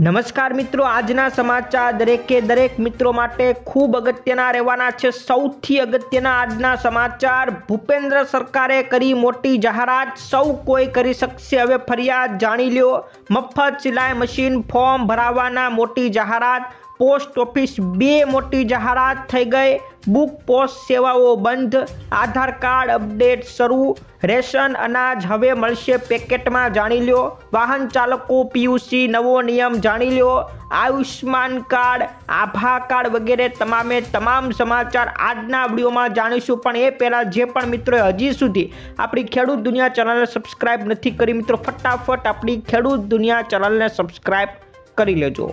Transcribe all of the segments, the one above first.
નમસ્કાર મિત્રો, આજના સમાચાર દરેકે દરેક મિત્રો માટે ખૂબ અગત્યના રહેવાના છે. સૌથી અગત્યના આજના સમાચાર, ભૂપેન્દ્ર સરકારે કરી મોટી જાહેરાત, સૌ કોઈ કરી શકશે. હવે ફરિયાદ જાણી લ્યો. મફત સિલાઈ મશીન ફોર્મ ભરાવાના મોટી જાહેરાત પોસ્ટ ઓફિસ બે મોટી જાહેરાત થઈ ગઈ. બુક પોસ્ટ સેવાઓ બંધ. આધાર કાર્ડ અપડેટ શરૂ. રેશન અનાજ હવે મળશે પેકેટમાં, જાણી લ્યો. વાહન ચાલકો પીયુસી, નવો નિયમ જાણી લ્યો. આયુષ્માન કાર્ડ, આભા કાર્ડ વગેરે તમામે તમામ સમાચાર આજના વિડીયોમાં જાણીશું. પણ એ પહેલાં જે પણ મિત્રોએ હજી સુધી આપણી ખેડૂત દુનિયા ચેનલને સબસ્ક્રાઇબ નથી કરી, મિત્રો, ફટાફટ આપણી ખેડૂત દુનિયા ચેનલને સબસ્ક્રાઇબ કરી લેજો.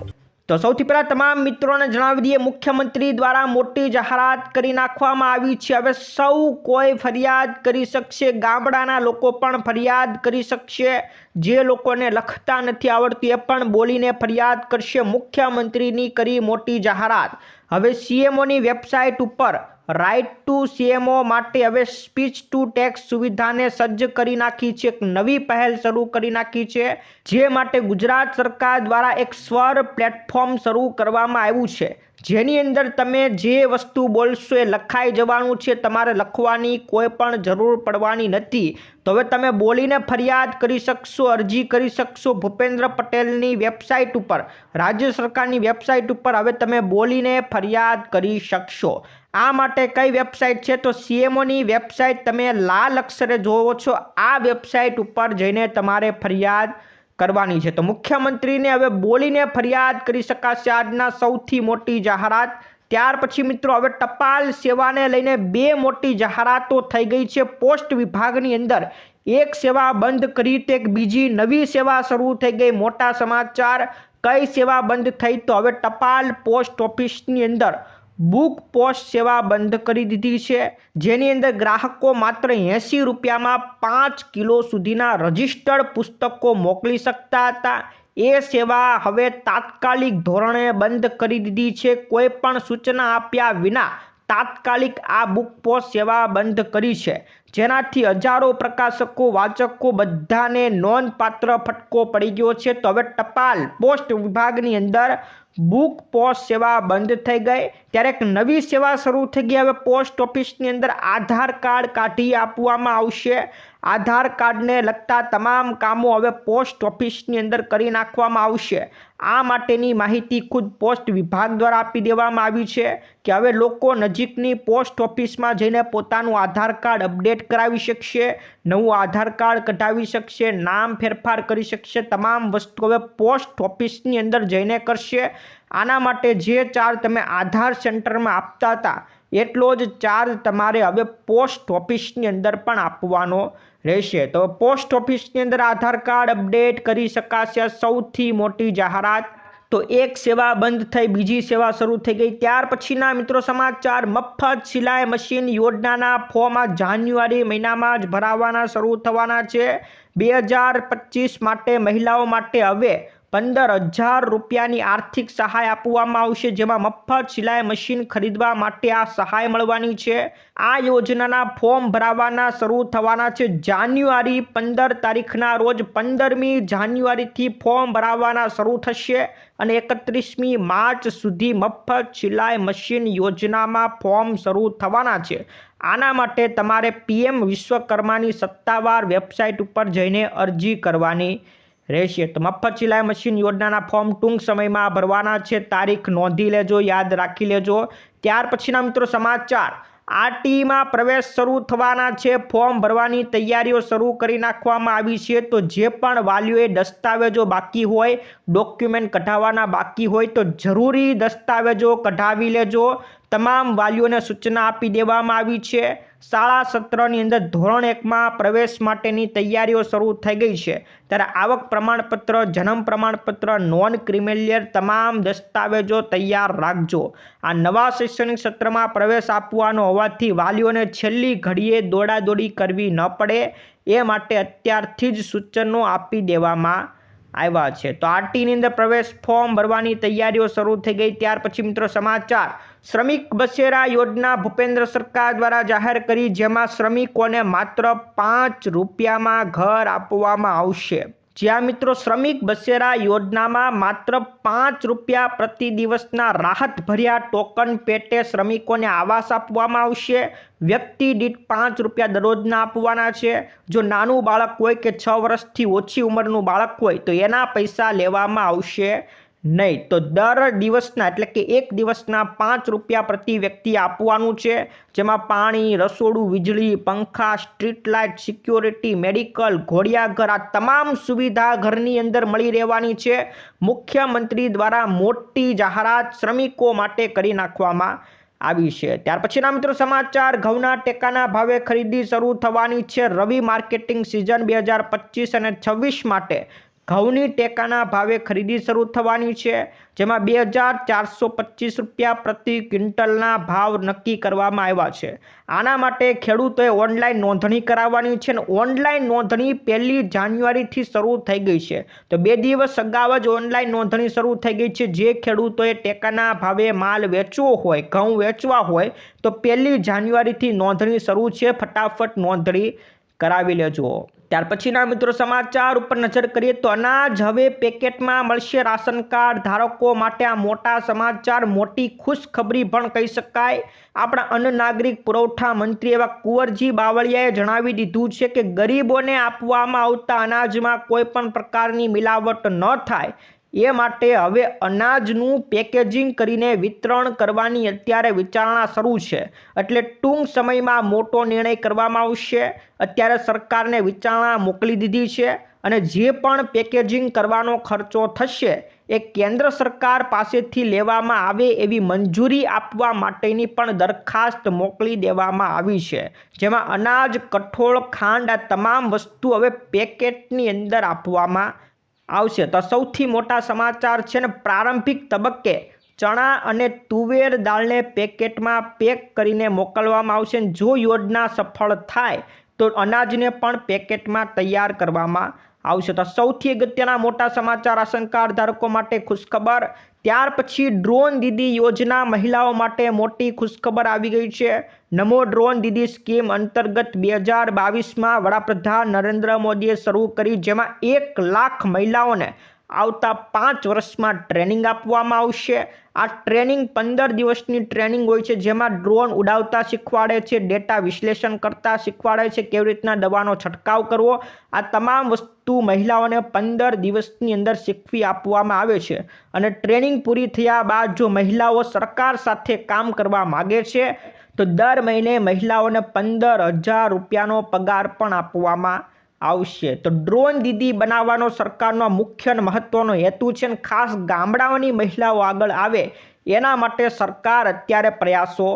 તો સૌથી પહેલાં તમામ મિત્રોને જણાવી દઈએ, મુખ્યમંત્રી દ્વારા મોટી જાહેરાત કરી નાખવામાં આવી છે. હવે સૌ કોઈ ફરિયાદ કરી શકશે, ગામડાના લોકો પણ ફરિયાદ કરી શકશે. જે લોકોને લખતા નથી આવડતું એ પણ બોલીને ફરિયાદ કરશે. મુખ્યમંત્રીની કરી મોટી જાહેરાત. હવે સીએમઓની વેબસાઇટ ઉપર રાઇટ ટુ સીએમઓ માટે હવે સ્પીચ ટુ ટેક્સ સુવિધાને સજ્જ કરી નાખી છે. એક નવી પહેલ શરૂ કરી નાખી છે, જે માટે ગુજરાત સરકાર દ્વારા એક સ્વર પ્લેટફોર્મ શરૂ કરવામાં આવ્યું છે. જેની અંદર તમે જે વસ્તુ બોલશો એ લખાઈ જવાનું છે, તમારે લખવાની કોઈ પણ જરૂર પડવાની નથી. તો હવે તમે બોલીને ફરિયાદ કરી શકશો, અરજી કરી શકશો ભૂપેન્દ્ર પટેલની વેબસાઇટ ઉપર. રાજ્ય સરકારની વેબસાઇટ ઉપર હવે તમે બોલીને ફરિયાદ કરી શકશો. આ માટે કઈ વેબસાઇટ છે? તો સીએમઓની વેબસાઇટ. તમે લાલ અક્ષરે જોવો છો, આ વેબસાઇટ ઉપર જઈને તમારે ફરિયાદ કરવાની છે. તો મુખ્યમંત્રીને હવે બોલીને ફરિયાદ કરી શકાશે આજના સૌથી મોટી જાહેરાત. ત્યાર પછી મિત્રો હવે ટપાલ સેવાને લઈને બે મોટી જાહેરાતો થઈ ગઈ છે. પોસ્ટ વિભાગની અંદર એક સેવા બંધ કરી તો બીજી નવી સેવા શરૂ થઈ ગઈ મોટા સમાચાર. કઈ સેવા બંધ થઈ તો હવે ટપાલ પોસ્ટ ઓફિસની અંદર બુક પોસ્ટ સેવા બંધ કરી દીધી છે. જેની અંદર ગ્રાહકો માત્ર એંસી રૂપિયામાં પાંચ કિલો સુધીના રજિસ્ટર્ડ પુસ્તકો મોકલી શકતા હતા. એ સેવા હવે તાત્કાલિક ધોરણે બંધ કરી દીધી છે. કોઈ પણ સૂચના આપ્યા વિના તાત્કાલિક આ બુક પોસ્ટ સેવા બંધ કરી છે. જેનાથી હજારો પ્રકાશકો, વાચકો બધાને નોંધપાત્ર ફટકો પડી ગયો છે. તો હવે ટપાલ પોસ્ટ વિભાગની અંદર બુક પોસ્ટ સેવા બંધ થઈ ગઈ. ત્યારે એક નવી સેવા શરૂ થઈ ગઈ. હવે પોસ્ટ ઓફિસની અંદર આધાર કાર્ડ કાઢી આપવામાં આવશે. આધાર કાર્ડને લગતા તમામ કામો હવે પોસ્ટ ઓફિસની અંદર કરી નાખવામાં આવશે. આ માટેની માહિતી ખુદ પોસ્ટ વિભાગ દ્વારા આપી દેવામાં આવી છે કે હવે લોકો નજીકની પોસ્ટ ઓફિસમાં જઈને પોતાનું આધાર કાર્ડ અપડેટ કરાવી શકશે, નવું આધાર કાર્ડ કઢાવી શકશે, નામ ફેરફાર કરી શકશે, તમામ વસ્તુ હવે પોસ્ટ ઓફિસની અંદર જઈને કરશે. આના માટે જે ચાર્જ તમે આધાર સેન્ટરમાં આપતા હતા એટલો જ ચાર્જ તમારે હવે પોસ્ટ ઓફિસની અંદર પણ આપવાનો રહેશે. તો પોસ્ટ ઓફિસની અંદર આધાર કાર્ડ અપડેટ કરી શકાશે સૌથી મોટી જાહેરાત. તો એક સેવા બંધ થઈ, બીજી સેવા શરૂ થઈ ગઈ. ત્યાર પછીના મિત્રો સમાચાર, મફત સિલાઈ મશીન યોજનાના ફોર્મ જાન્યુઆરી મહિનામાં જ ભરાવાના શરૂ થવાના છે. બે માટે, મહિલાઓ માટે હવે પંદર હજાર રૂપિયાની આર્થિક સહાય આપવામાં આવશે, જેમાં મફત સિલાઈ મશીન ખરીદવા માટે આ સહાય મળવાની છે. આ યોજનાના ફોર્મ ભરાવાના શરૂ થવાના છે. જાન્યુઆરી પંદર તારીખના રોજ પંદરમી જાન્યુઆરીથી ફોર્મ ભરાવાના શરૂ થશે અને એકત્રીસમી માર્ચ સુધી મફત સિલાઈ મશીન યોજનામાં ફોર્મ શરૂ થવાના છે. આના માટે તમારે પીએમ વિશ્વકર્માની સત્તાવાર વેબસાઇટ ઉપર જઈને અરજી કરવાની રહેશે. તો મફત સિલાઈ મશીન યોજનાના ફોર્મ ટૂંક સમયમાં ભરવાના છે. તારીખ નોંધી લેજો, યાદ રાખી લેજો. ત્યાર પછીના મિત્રો સમાચાર. આરટીમાં પ્રવેશ શરૂ થવાના છે. ફોર્મ ભરવાની તૈયારીઓ શરૂ કરી નાખવામાં આવી છે. તો જે પણ વાલીઓએ દસ્તાવેજો બાકી હોય, ડોક્યુમેન્ટ કઢાવવાના બાકી હોય, તો જરૂરી દસ્તાવેજો કઢાવી લેજો. તમામ વાલીઓને સૂચના આપી દેવામાં આવી છે. શાળા સત્રની અંદર ધોરણ એકમાં પ્રવેશ માટેની તૈયારીઓ શરૂ થઈ ગઈ છે. ત્યારે આવક પ્રમાણપત્ર, જન્મ પ્રમાણપત્ર નોન ક્રિમિલિયર તમામ દસ્તાવેજો તૈયાર રાખજો. આ નવા શૈક્ષણિક સત્રમાં પ્રવેશ આપવાનો હોવાથી વાલીઓને છેલ્લી ઘડીએ દોડાદોડી કરવી ન પડે. એ માટે અત્યારથી જ સૂચનો આપી દેવામાં આવ્યા છે. તો આરટીની અંદર પ્રવેશ ફોર્મ ભરવાની તૈયારીઓ શરૂ થઈ ગઈ. ત્યાર પછી મિત્રો સમાચાર. શ્રમિક બસેરા યોજના ભૂપેન્દ્ર સરકાર દ્વારા જાહેર કરી, જેમાં શ્રમિકોને માત્ર પાંચ રૂપિયામાં ઘર આપવામાં આવશે. જ્યાં મિત્રો શ્રમિક બસેરા યોજનામાં માત્ર પાંચ રૂપિયા પ્રતિ દિવસના રાહત ભર્યા ટોકન પેટે શ્રમિકોને આવાસ આપવામાં આવશે. વ્યક્તિ દીઠ પાંચ રૂપિયા દરરોજના આપવાના છે. જો નાનું બાળક હોય કે છ વર્ષથી ઓછી ઉંમરનું બાળક હોય તો એના પૈસા લેવામાં આવશે નહીં. તો દર દિવસના, એટલે કે એક દિવસના પાંચ રૂપિયા પ્રતિ વ્યક્તિ આપવાનું છે. જેમાં પાણી, રસોડું, વીજળી, પંખા, સ્ટ્રીટ લાઇટ, સિક્યોરિટી, મેડિકલ, ઘોડિયાઘર આ તમામ સુવિધા ઘરની અંદર મળી રહેવાની છે. મુખ્યમંત્રી દ્વારા મોટી જાહેરાત શ્રમિકો માટે કરી નાખવામાં આવી છે. ત્યાર પછીના મિત્રો સમાચાર, ઘઉંના ટેકાના ભાવે ખરીદી શરૂ થવાની છે. રવિ માર્કેટિંગ સિઝન બે હજાર પચીસ અને છવ્વીસ માટે ઘઉંની ટેકાના ભાવે ખરીદી શરૂ થવાની છે, જેમાં બે હજાર ચારસો પચીસ રૂપિયા પ્રતિ ક્વિન્ટલના ભાવ નક્કી કરવામાં આવ્યા છે. આના માટે ખેડૂતોએ ઓનલાઈન નોંધણી કરાવવાની છે અને ઓનલાઈન નોંધણી પહેલી જાન્યુઆરીથી શરૂ થઈ ગઈ છે. તો બે દિવસ અગાઉ જ ઓનલાઈન નોંધણી શરૂ થઈ ગઈ છે. જે ખેડૂતોએ ટેકાના ભાવે માલ વેચવો હોય, ઘઉં વેચવા હોય, તો પહેલી જાન્યુઆરીથી નોંધણી શરૂ છે. ફટાફટ નોંધણી કરાવી લેજો. ત્યાર પછીના મિત્રો સમાચાર ઉપર નજર કરીએ તો અનાજ હવે પેકેટમાં મળશે રાશન કાર્ડ. ધારકો માટે આ મોટા સમાચાર, મોટી ખુશખબરી પણ કહી શકાય. આપણા અન્ન નાગરિક પુરવઠા મંત્રી એવા કુંવરજી બાવળિયાએ જણાવી દીધું છે કે ગરીબોને આપવામાં આવતા અનાજમાં કોઈ પણ પ્રકારની મિલાવટ ન થાય. એ માટે હવે અનાજનું પેકેજિંગ કરીને વિતરણ કરવાની અત્યારે વિચારણા શરૂ છે. એટલે ટૂંક સમયમાં મોટો નિર્ણય કરવામાં આવશે. અત્યારે સરકારને વિચારણા મોકલી દીધી છે અને જે પણ પેકેજિંગ કરવાનો ખર્ચો થશે એ કેન્દ્ર સરકાર પાસેથી લેવામાં આવે એવી મંજૂરી આપવા માટેની પણ દરખાસ્ત મોકલી દેવામાં આવી છે. જેમાં અનાજ, કઠોળ, ખાંડ આ તમામ વસ્તુ હવે પેકેટની અંદર આપવામાં આવશે. તો સૌથી મોટા સમાચાર છે ને, પ્રારંભિક તબક્કે ચણા અને તુવેર દાળને પેકેટમાં પેક કરીને મોકલવામાં આવશે જો યોજના સફળ થાય, તો અનાજને પણ પેકેટમાં તૈયાર કરવામાં આવશે તો સૌથી અગત્યના મોટા સમાચાર કાર્ડ ધારકો માટે ખુશખબર. ત્યાર પછી ડ્રોન દીદી યોજના મહિલાઓ માટે મોટી ખુશખબર આવી ગઈ છે. નમો ડ્રોન દીદી સ્કીમ અંતર્ગત બે હજાર બાવીસમાં વડાપ્રધાન નરેન્દ્ર મોદીએ શરૂ કરી, જેમાં એક લાખ મહિલાઓને આવતા પાંચ વર્ષમાં ટ્રેનિંગ આપવામાં આવશે. આ ટ્રેનિંગ પંદર દિવસની ટ્રેનિંગ હોય છે, જેમાં ડ્રોન ઉડાવતા શીખવાડે છે, ડેટા વિશ્લેષણ કરતા શીખવાડે છે, કેવી રીતના દવાનો છંટકાવ કરવો. આ તમામ વસ્તુ મહિલાઓને પંદર દિવસની અંદર શીખવી આપવામાં આવે છે. અને ટ્રેનિંગ પૂરી થયા બાદ જો મહિલાઓ સરકાર સાથે કામ કરવા માગે છે, તો દર મહિને મહિલાઓને પંદર હજાર રૂપિયાનો પગાર પણ આપવામાં આવશે. તો ડ્રોન દીદી બનાવવાનો સરકારનો મુખ્ય અને મહત્વનો હેતુ છે અને ખાસ ગામડાઓની મહિલાઓ આગળ આવે એના માટે સરકાર અત્યારે પ્રયાસો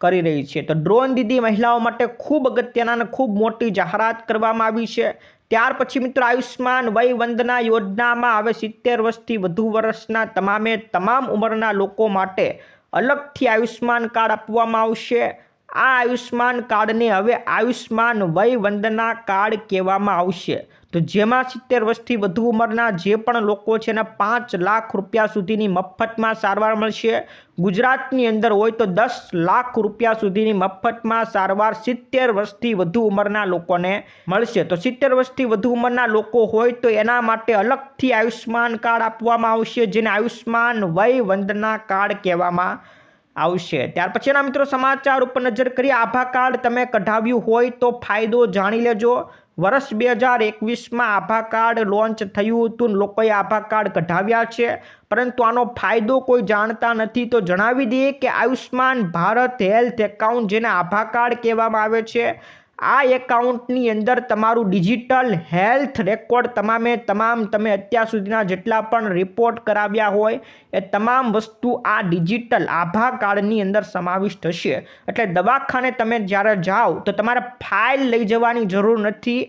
કરી રહી છે. તો ડ્રોન દીદી મહિલાઓ માટે ખૂબ અગત્યના ખૂબ મોટી જાહેરાત કરવામાં આવી છે. ત્યાર પછી મિત્રો આયુષ્માન વય વંદના યોજનામાં હવે સિત્તેર વર્ષથી વધુ વર્ષના તમામે તમામ ઉંમરના લોકો માટે અલગથી આયુષ્માન કાર્ડ આપવામાં આવશે. આ આયુષ્માન કાર્ડને હવે આયુષ્માન વય વંદના કાર્ડ કહેવામાં આવશે. તો જેમાં સિત્તેર વર્ષથી વધુ ઉંમરના જે પણ લોકો છે એના પાંચ લાખ રૂપિયા સુધીની મફતમાં સારવાર મળશે. ગુજરાતની અંદર હોય તો દસ લાખ રૂપિયા સુધીની મફતમાં સારવાર સિત્તેર વર્ષથી વધુ ઉંમરના લોકોને મળશે. તો સિત્તેર વર્ષથી વધુ ઉંમરના લોકો હોય તો એના માટે અલગથી આયુષ્માન કાર્ડ આપવામાં આવશે, જેને આયુષ્માન વય વંદના કાર્ડ કહેવામાં આવશે. ત્યાર પછીના મિત્રો સમાચાર ઉપર નજર કરી આભા કાર્ડ તમે કઢાવ્યું હોય તો ફાયદો જાણી લેજો. વર્ષ બે હજાર એકવીસમાં આભા કાર્ડ લોન્ચ થયું હતું. લોકોએ આભા કાર્ડ કઢાવ્યા છે. પરંતુ આનો ફાયદો કોઈ જાણતા નથી. તો જણાવી દઈએ કે આયુષ્માન ભારત હેલ્થ એકાઉન્ટ જેને આભા કાર્ડ કહેવામાં આવે છે આ એકાઉન્ટની અંદર તમારું ડિજિટલ હેલ્થ રેકોર્ડ તમામે તમામ તમે અત્યાર સુધીના જેટલા પણ રિપોર્ટ કરાવ્યા હોય, એ તમામ વસ્તુ આ ડિજિટલ આભા કાર્ડની અંદર સમાવિષ્ટ હશે. એટલે દવાખાને તમે જ્યારે જાઓ, તો તમારે ફાઇલ લઈ જવાની જરૂર નથી.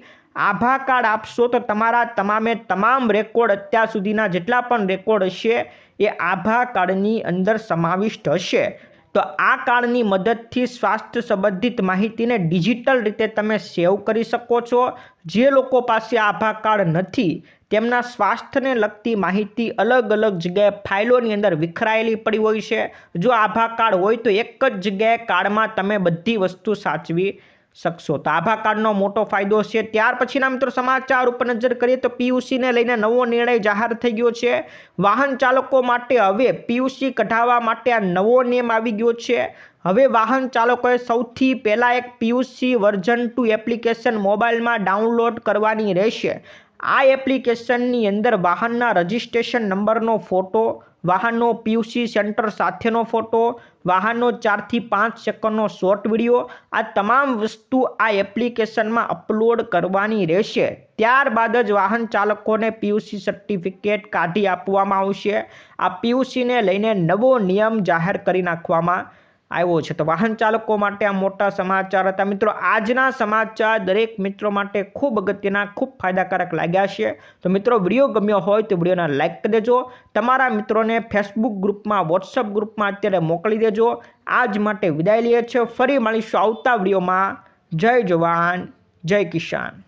આભા કાર્ડ આપશો તો તમારા તમામે તમામ રેકોર્ડ અત્યાર સુધીના જેટલા પણ રેકોર્ડ હશે, એ આભા કાર્ડની અંદર સમાવિષ્ટ હશે. તો આ કાર્ડની મદદથી સ્વાસ્થ્ય સંબંધિત માહિતીને ડિજિટલ રીતે તમે સેવ કરી શકો છો. જે લોકો પાસે આભા કાર્ડ નથી, તેમના સ્વાસ્થ્યને લગતી માહિતી અલગ અલગ જગ્યાએ ફાઇલોની અંદર વિખરાયેલી પડી હોય છે. જો આભા કાર્ડ હોય તો એક જ જગ્યાએ કાર્ડમાં તમે બધી વસ્તુ સાચવી શકશો. તો આભા કાર્ડનો મોટો ફાયદો છે. ત્યાર પછીના મિત્રો સમાચાર ઉપર નજર કરીએ તો પીયુસીને લઈને નવો નિર્ણય જાહેર થઈ ગયો છે. વાહન ચાલકો માટે હવે પીયુસી કઢાવવા માટે આ નવો નિયમ આવી ગયો છે. હવે વાહન ચાલકોએ સૌથી પહેલાં એક પીયુસી વર્ઝન ટુ એપ્લિકેશન મોબાઈલમાં ડાઉનલોડ કરવાની રહેશે. આ એપ્લિકેશનની અંદર વાહનના રજિસ્ટ્રેશન નંબરનો ફોટો વાહનનો પીયુસી સેન્ટર સાથેનો ફોટો, વાહનનો ચારથી પાંચ સેકન્ડનો શોર્ટ વીડિયો, આ તમામ વસ્તુ આ એપ્લિકેશનમાં અપલોડ કરવાની રહેશે. ત્યારબાદ જ વાહન ચાલકોને પીયુસી સર્ટિફિકેટ કાઢી આપવામાં આવશે. આ પીયુસીને લઈને નવો નિયમ જાહેર કરી નાખવામાં આવ્યો છે. તો વાહન ચાલકો માટે આ મોટા સમાચાર હતા. મિત્રો, આજના સમાચાર દરેક મિત્રો માટે ખૂબ અગત્યના, ખૂબ ફાયદાકારક લાગ્યા છે. તો મિત્રો, વીડિયો ગમ્યો હોય તો વિડીયોને લાઇક કરી દેજો. તમારા મિત્રોને ફેસબુક ગ્રુપમાં વોટ્સઅપ ગ્રુપમાં અત્યારે મોકલી દેજો. આજ માટે વિદાય લઈએ છીએ. ફરી મળીશું આવતા વિડીયોમાં. જય જવાન, જય કિસાન.